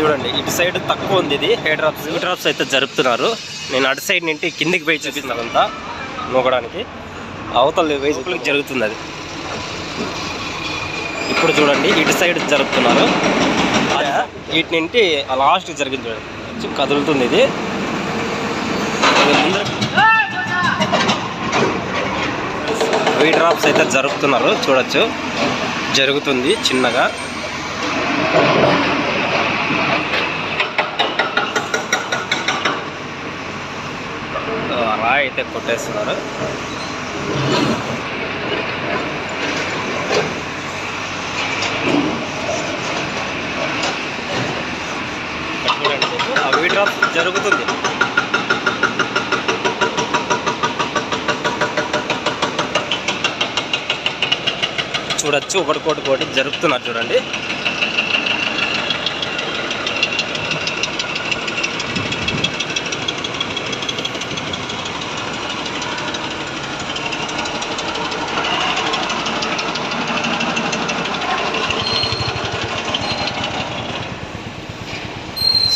చూడండి ఇటు సైడ్ తక్కువ ఉంది ఇది. హెయిర్ డ్రాప్స్ హెయిర్ డ్రాప్స్ అయితే జరుపుతున్నారు. నేను అటు సైడ్ నుండి కిందికి పోయి చూపిస్తున్నాను అంతా నూకడానికి. అవతల వైపులకు జరుగుతుంది అది. ఇప్పుడు చూడండి ఇటు సైడ్ జరుపుతున్నారు. వీటి నుండి లాస్ట్ జరిగింది చూడండి. కదులుతుంది ఇది. ఇది వీ డ్రాప్స్ అయితే జరుపుతున్నారు. చూడొచ్చు. జరుగుతుంది చిన్నగా ఆ, రాయి అయితే కొట్టేస్తున్నారు. ఇక్కడ డ్రాప్ జరుగుతుంది. చూడొచ్చు ఒకటి కోటి కోటి జరుపుతున్నారు చూడండి.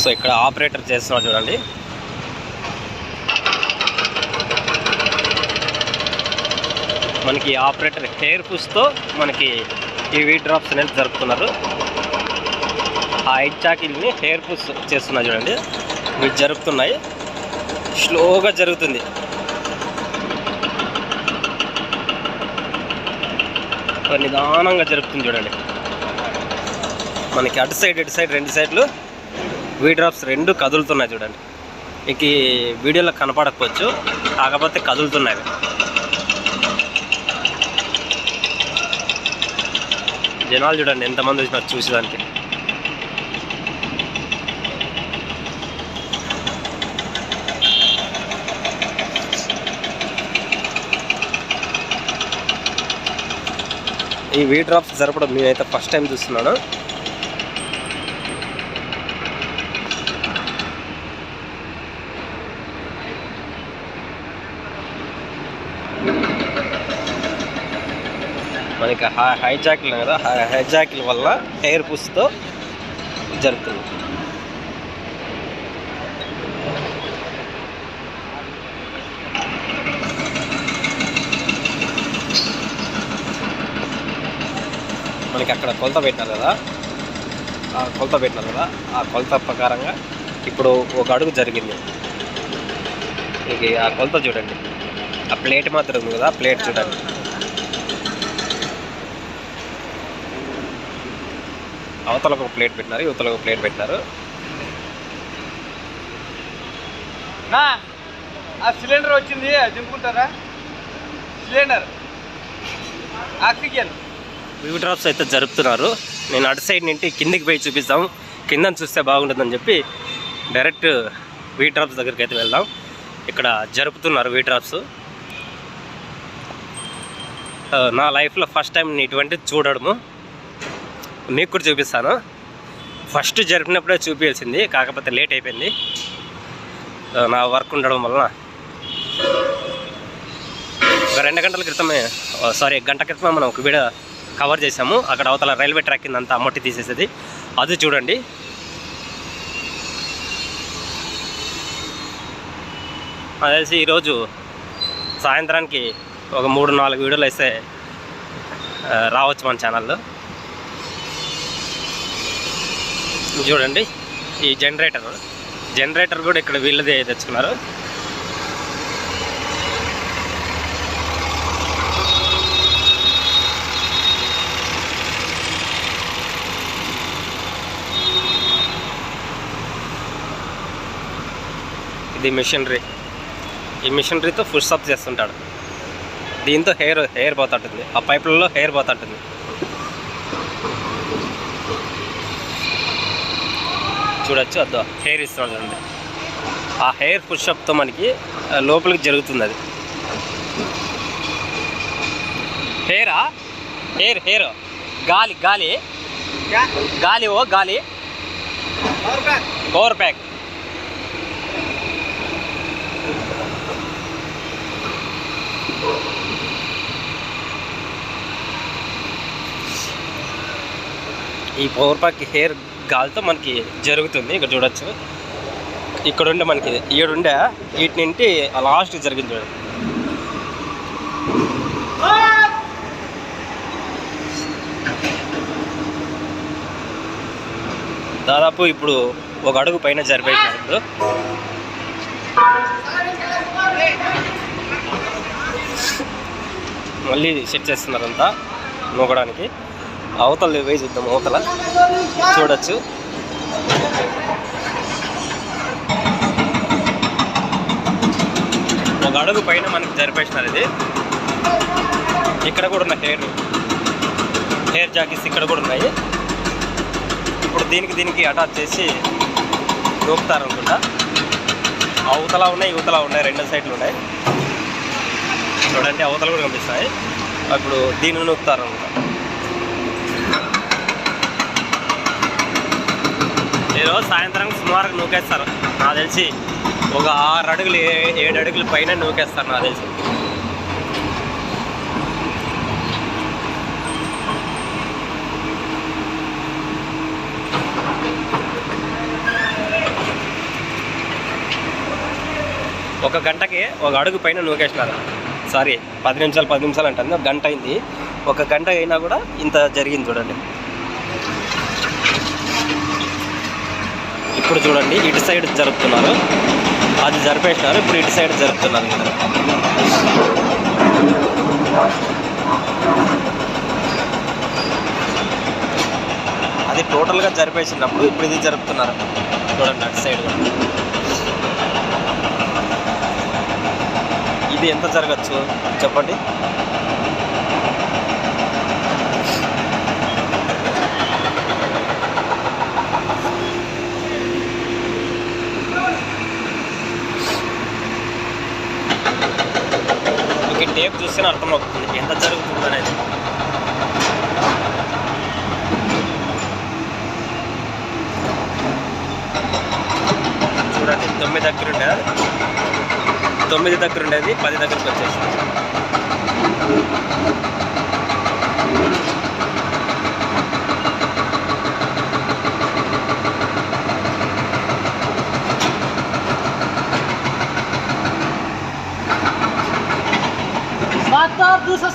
సో ఇక్కడ ఆపరేటర్ చేస్తున్నారు చూడండి. మనకి ఆపరేటర్ హెయిర్ పుష్తో మనకి ఈ వీ డ్రాప్స్ అనేది జరుపుతున్నారు. ఆ హెడ్ చాకిల్ని హెయిర్ పుష్ చేస్తున్నారు చూడండి. ఇవి జరుపుతున్నాయి. స్లోగా జరుగుతుంది. నిదానంగా జరుగుతుంది చూడండి. మనకి అటు సైడ్ ఇటు సైడ్ రెండు సైడ్లు వీ డ్రాప్స్ రెండు కదులుతున్నాయి చూడండి. మీకు వీడియోలో కనపడకపోవచ్చు. కాకపోతే కదులుతున్నాయి. జనాలు చూడండి ఎంతమంది వచ్చినారు చూసేదానికి. ఈ వీ డ్రాప్స్ జరపడం నేనైతే ఫస్ట్ టైం చూస్తున్నాను. మనకి హై హైజాక్లు కదా హై- హైజాక్ల వల్ల హెయిర్ పుష్తో జరుగుతుంది. మనకి అక్కడ కొలత పెట్టినారు కదా ఆ కొలత పెట్టినారు కదా ఆ కొలత ప్రకారంగా ఇప్పుడు ఒక అడుగు జరిగింది. ఇది ఆ కొలత చూడండి. ఆ ప్లేట్ మాత్రం ఉంది కదా ఆ ప్లేట్ చూడండి. అవతలకు ఒక ప్లేట్ పెట్టినారు యువతలకు ఒక ప్లేట్ పెట్టినారు. ఆ సిలిండర్ వచ్చింది దింపుకుంటారా? Cylinder oxygen. వ్యూ డ్రాప్స్ అయితే జరుపుతున్నారు. నేను అటు సైడ్ నుండి కిందికి పోయి చూపిస్తాం కింద చూస్తే బాగుంటుందని చెప్పి డైరెక్ట్ వీ డ్రాప్స్ దగ్గరికి అయితే వెళ్దాం. ఇక్కడ జరుపుతున్నారు వీ డ్రాప్స్ నా లైఫ్లో ఫస్ట్ టైం ఇటువంటి చూడడము. మీకు కూడా చూపిస్తాను. ఫస్ట్ జరిపినప్పుడే చూపించాల్సింది కాకపోతే లేట్ అయిపోయింది. నా వర్క్ ఉండడం వలన. ఒక రెండు గంటల క్రితమే సారీ గంట క్రితమే మనం ఒక వీడియో కవర్ చేసాము అక్కడ అవతల రైల్వే ట్రాక్ కింద అంతా అమ్మటి తీసేసేది. అది చూడండి. అదేసి ఈరోజు సాయంత్రానికి ఒక మూడు నాలుగు వీడియోలు వేస్తే రావచ్చు మన ఛానల్లో. చూడండి ఈ జనరేటర్. జనరేటర్ కూడా ఇక్కడ వీళ్ళదే తెచ్చుకున్నారు. ఇది మిషనరీ. ఈ మిషనరీతో ఫుడ్ సప్ చేస్తుంటాడు. దీంతో హెయిర్ హెయిర్ పోతుంటుంది. ఆ పైపులలో హెయిర్ పోతుంటుంది. చూడొచ్చు అద్దో. హెయిర్ చూడండి ఆ హెయిర్ పుషప్తో మనకి లోపలికి జరుగుతుంది అది హెయిరా? Hair hair. గాలి గాలి. గాలి ఓ గాలి. పవర్ ప్యాక్ ఈ పవర్ ప్యాక్ హెయిర్ గాలితో మనకి జరుగుతుంది. ఇక్కడ చూడొచ్చు. ఇక్కడ ఉండే మనకి ఈడుండే వీటి నుండి లాస్ట్ జరిగింది చూడండి దాదాపు ఇప్పుడు ఒక అడుగు పైన జరిపేసినారు ఇప్పుడు. మళ్ళీ సెట్ చేస్తున్నారంతా నూకడానికి. అవతల వేసి చూద్దాం అవతల. చూడొచ్చు. ఒక అడుగు పైన మనకి జరిపేసినారు ఇది. ఇక్కడ కూడా ఉన్న హెయిర్. హెయిర్ జాకెట్స్ ఇక్కడ కూడా ఉన్నాయి. ఇప్పుడు దీనికి దీనికి అటాచ్ చేసి దూపుతారు అనుకుంటా. అవతల ఉన్నాయి యువతల ఉన్నాయి రెండు సైడ్లు ఉన్నాయి. చూడండి అవతల కూడా కనిపిస్తాయి. అప్పుడు దీన్ని నూపుతారు అనుకుంటా. ఈరోజు సాయంత్రం సుమారుగా నూకేస్తారు. నాకు తెలిసి ఒక ఆరు అడుగులు ఏ- ఏడు అడుగుల పైన నూకేస్తారు నాకు తెలిసి. ఒక గంటకి ఒక అడుగు పైన నూకేసినారు. సారీ పది నిమిషాలు పది నిమిషాలు అంటుంది. ఒక గంట అయింది. ఒక గంట అయినా కూడా ఇంత జరిగింది చూడండి. ఇప్పుడు చూడండి ఇటు సైడ్ జరుపుతున్నారు. అది జరిపేసినారు ఇప్పుడు ఇటు సైడ్ జరుపుతున్నారు ఇక్కడ. అది టోటల్గా జరిపేసినప్పుడు ఇప్పుడు ఇది జరుపుతున్నారు. చూడండి అటు సైడ్ ఇది ఎంత జరగచ్చు? చెప్పండి. టేప్ చూస్తేనే అర్థమవుతుంది ఎంత జరుగుతుంది అనేది. చూడండి తొమ్మిది దగ్గర ఉండేది తొమ్మిది దగ్గర ఉండేది పది దగ్గరకు వచ్చేసింది.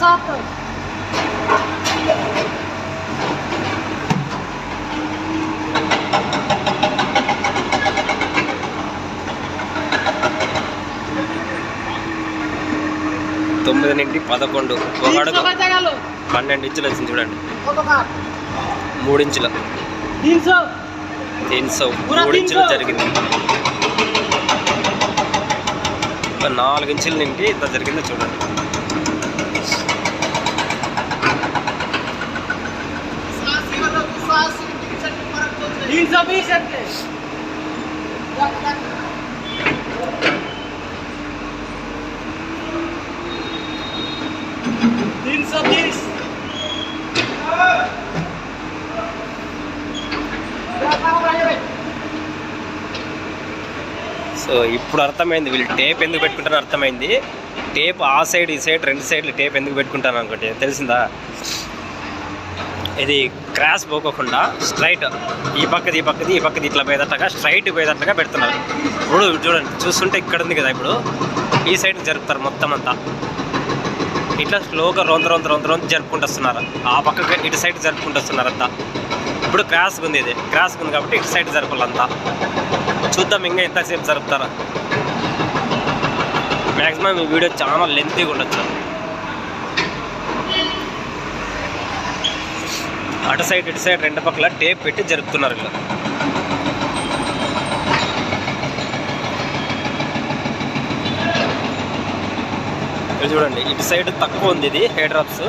సాఫ్ట్ తొమ్మిది నుండి పదకొండు ఒక అడుగు పన్నెండు ఇంచులు వచ్చింది చూడండి. మూడు ఇంచులు మూడు ఇంచులు జరిగింది. నాలుగు ఇంచుల నుండి ఇంత జరిగిందో చూడండి. तीन सौ बीस है तीन सौ बीस సో ఇప్పుడు అర్థమైంది వీళ్ళు టేప్ ఎందుకు పెట్టుకుంటారో అర్థమైంది టేప్ ఆ సైడ్ ఈ సైడ్ రెండు సైడ్లు టేప్ ఎందుకు పెట్టుకుంటారు అనుకోండి తెలిసిందా ఇది క్రాస్ పోకోకుండా స్ట్రైట్ ఈ పక్కది ఈ పక్కది ఈ పక్కది ఇట్లా పోయేటట్టుగా స్ట్రైట్ పోయేటట్టుగా పెడుతున్నారు. ఇప్పుడు చూడండి చూస్తుంటే ఇక్కడ ఉంది కదా ఇప్పుడు. ఈ సైడ్ జరుపుతారు మొత్తం అంతా. ఇట్లా స్లోగా రొంత రొంత రొంత రొంత జరుపుకుంటూ ఆ పక్కకి ఇటు సైడ్ జరుపుకుంటూ అంతా. ఇప్పుడు క్రాస్ ఉంది ఇది. క్రాస్ ఉంది కాబట్టి ఇటు సైడ్ జరపాలంతా చూద్దాం ఇంకా ఎంతసేపు జరుపుతారా. మ్యాక్సిమం ఈ వీడియో చాలా లెంతీగా ఉండొచ్చు. అటు సైడ్ ఇటు సైడ్ రెండు పక్కల టేప్ పెట్టి జరుపుతున్నారు వీళ్ళు. చూడండి ఇటు సైడ్ తక్కువ ఉంది ఇది హెయిర్ డ్రాప్స్.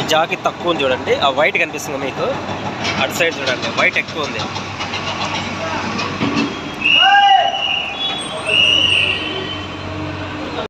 ఈ జాకెట్ తక్కువ ఉంది చూడండి ఆ వైట్ కనిపిస్తుంది మీకు. అటు సైడ్ చూడండి వైట్ ఎక్కువ ఉంది.